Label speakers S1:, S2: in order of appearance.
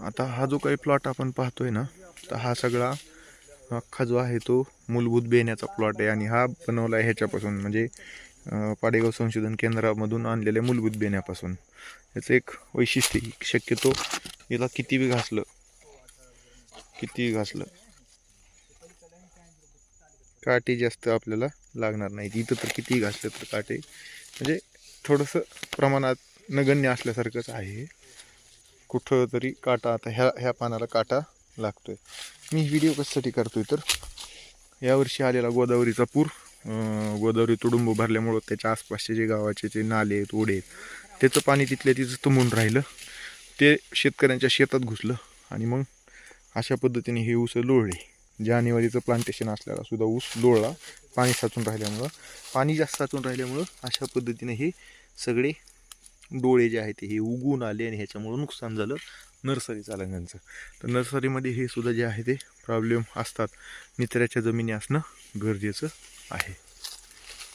S1: आता हा जो काही प्लॉट आपण पाहतोय ना तर हा सगळा अख्खा जो आहे तो मूलभूत बेण्याचा प्लॉट आहे आणि हा बनवला आहे ह्याच्यापासून. म्हणजे पाडेगाव संशोधन केंद्रामधून आणलेल्या मूलभूत बेण्यापासून. याचं एक वैशिष्ट्य शक्यतो याला किती बी घासलं किती घासलं काटे जास्त आपल्याला लागणार नाहीत. इथं तर कितीही घासलं तर काटे. म्हणजे थोडंसं प्रमाणात नगण्य असल्यासारखंच आहे. हे. कुठं तरी काटा आता ह्या ह्या पानाला काटा लागतोय. मी व्हिडिओ कशासाठी करतोय तर यावर्षी आलेला गोदावरीचा पूर गोदावरी तुडुंब भरल्यामुळं त्याच्या आसपासचे जे गावाचे जे नाले आहेत ओढे आहेत त्याचं पाणी तिथल्या तिथं तुंबून राहिलं. ते शेतकऱ्यांच्या शेतात घुसलं आणि मग अशा पद्धतीने हे ऊस लोळले. जानेवारीचं प्लांटेशन असल्याला सुद्धा ऊस लोळला. पाणी साचून राहिल्यामुळं पाणी जास्त साचून राहिल्यामुळं अशा पद्धतीने हे सगळे डोळे जे आहेत हे उगून आले आणि ह्याच्यामुळं नुकसान झालं नर्सरी चालकांचं तर नर्सरीमध्ये हे सुद्धा जे आहे ते प्रॉब्लेम असतात. निचऱ्याच्या जमिनी असणं गरजेचं आहे.